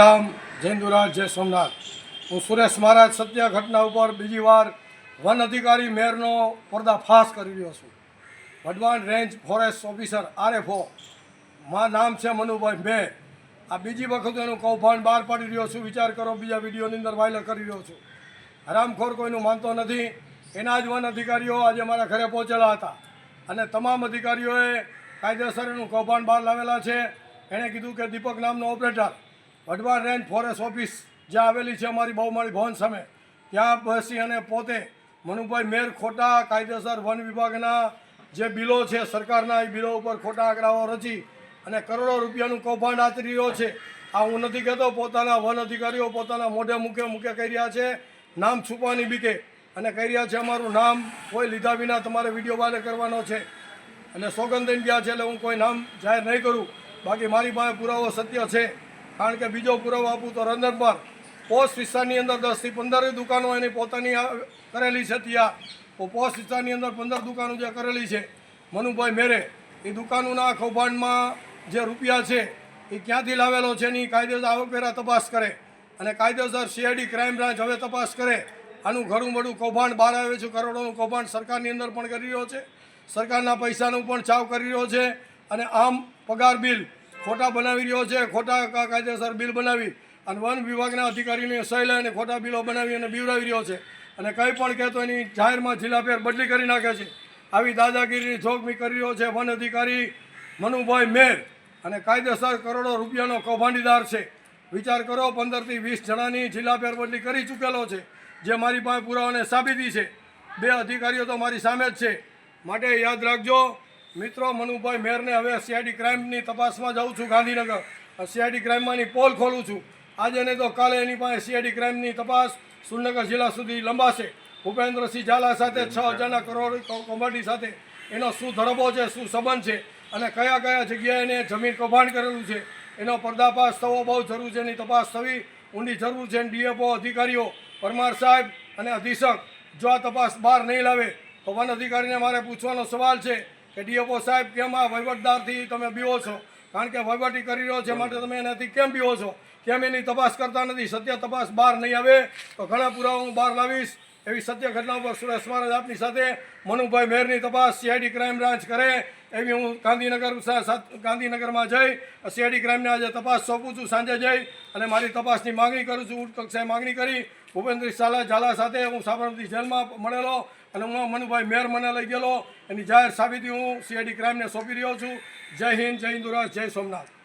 રામ જયંદુરાજ જય સોમનાથ. હું સુરેશ મહારાજ સત્ય ઘટના ઉપર બીજી વાર વન અધિકારી મેયરનો પર્દાફાશ કરી રહ્યો છું. Wadhwan range forest officer RFO. માં નામ છે મનુભાઈ મેં આ બીજી વખત એનું કૌભાંડ બહાર પાડી રહ્યો છું. વિચાર કરો, બીજા વિડીયોની અંદર વાયરલ કરી રહ્યો છું. હરામખોર કોઈનું માનતો નથી. એના જ વન અધિકારીઓ આજે મારા ઘરે પહોંચેલા હતા. અને તમામ અધિકારીઓએ કાયદેસર એનું કૌભાંડ બહાર લાવેલા છે. એણે કીધું કે દીપક નામનો operator Wadhwan range forest office જ્યાં આવેલી છે અમારી બહુમાળી ભવન સામે. ત્યાં બેસી અને પોતે મનુભાઈ મેર ખોટા કાયદેસર વન વિભાગના જે બિલો છે, સરકારના એ બિલો ઉપર ખોટા આંકડાઓ રચી અને કરોડો રૂપિયાનું કૌભાંડ આચરી રહ્યો છે. આ હું નથી કહેતો, પોતાના વન અધિકારીઓ પોતાના મોઢે મૂકે મૂકે કહી રહ્યા છે. નામ છુપાની બીકે અને કહી રહ્યા છે, અમારું નામ કોઈ લીધા વિના તમારે વીડિયો વાયરલ કરવાનો છે. અને સોગંદ ગયા છે, એટલે હું કોઈ નામ જાહેર નહીં કરું. બાકી મારી પાસે પુરાવો સત્ય છે. કારણ કે બીજો પુરાવો આપું તો રંધનપર પોસ્ટ વિસ્તારની અંદર દસથી પંદર દુકાનો એની પોતાની કરેલી છે ત્યાં. પોસ્ટ વિસ્તારની અંદર પંદર દુકાનો જે કરેલી છે. મનુભાઈ મેરે, એ દુકાનોના કૌભાંડમાં જે રૂપિયા છે, એ ક્યાંથી લાવેલો છે એની કાયદેસર આવકવેરા તપાસ કરે. અને કાયદેસર સીઆઈડી ક્રાઇમ બ્રાન્ચ હવે તપાસ કરે. આનું ઘણું બધું કૌભાંડ બહાર આવે છે. કરોડોનું કૌભાંડ સરકારની અંદર પણ કરી રહ્યો છે. સરકારના પૈસાનું પણ ચાવ કરી રહ્યો છે. અને આમ પગાર બિલ ખોટા બનાવી રહ્યો છે, ખોટા કાયદેસર બિલ બનાવી અને વન વિભાગના અધિકારીને સહી લઈને ખોટા બિલો બનાવી અને બીવડાવી રહ્યો છે. અને કંઈ પણ કહેતો એની જાહેરમાં જિલ્લાફેર બદલી કરી નાખે છે. આવી દાદાગીરીની જોગમી કરી રહ્યો છે વન અધિકારી મનુભાઈ મેર અને કાયદેસર કરોડો રૂપિયાનો કૌભાંડીદાર છે. વિચાર કરો, પંદરથી વીસ જણાની જિલ્લા ફેરબદલી કરી ચૂકેલો છે. જે મારી પાસે પુરાવાને સાબિતી છે. બે અધિકારીઓ તો મારી સામે જ છે. માટે યાદ રાખજો મિત્રો, મનુભાઈ મેરને હવે સીઆઈડી ક્રાઇમની તપાસમાં જાઉં છું ગાંધીનગર. સીઆઈડી ક્રાઇમમાંની પોલ ખોલું છું. આજે નહીં તો કાલે એની પાસે સીઆઈડી ક્રાઇમની તપાસ સુરનગર જિલ્લા સુધી લંબાશે. ભૂપેન્દ્રસિંહ ઝાલા સાથે છ હજારના કરોડ કૌભાંડી સાથે એનો શું ધરબો છે, શું સંબંધ છે અને કયા કયા જગ્યાએ એને જમીન કૌભાંડ કરેલું છે, એનો પર્દાફાશ થવો બહુ જરૂર છે, એની તપાસ થવી ઊંડી જરૂર છે. ડીએફઓ અધિકારીઓ, પરમાર સાહેબ અને અધિક્ષક, જો આ તપાસ બહાર નહીં લાવે તો વન અધિકારીને મારે પૂછવાનો સવાલ છે કે ડીએફઓ સાહેબ, કેમ આ વહીવટદારથી તમે બીઓ છો? કારણ કે વહીવટી કરી રહ્યો છે માટે તમે એનાથી કેમ બીઓ છો? કેમ એની તપાસ કરતા નથી? સત્ય તપાસ બહાર નહીં આવે, તો ઘણા પુરાવા હું બહાર લાવીશ. એવી સત્ય ઘટના ઉપર સુરેશ મહારાજ આપની સાથે. મનુભાઈ મેરની તપાસ સીઆઈડી ક્રાઇમ બ્રાન્ચ કરે. એવી હું ગાંધીનગર ગાંધીનગરમાં જઈ સીઆઈડી ક્રાઇમને આજે તપાસ સોંપું છું, સાંજે જઈ અને મારી તપાસની માગણી કરું છું ઉચ્ચ કક્ષાએ માગણી કરી. ભૂપેન્દ્ર સાલા ઝાલા સાથે હું સાબરમતી જેલમાં મળેલો અને હું મનુભાઈ મેર મને લઈ ગયેલો. એની જાહેર સાબિતી હું સીઆઈડી ક્રાઇમને સોંપી રહ્યો છું. જય હિન્દ, જય હિન્દુરાજ જય સોમનાથ.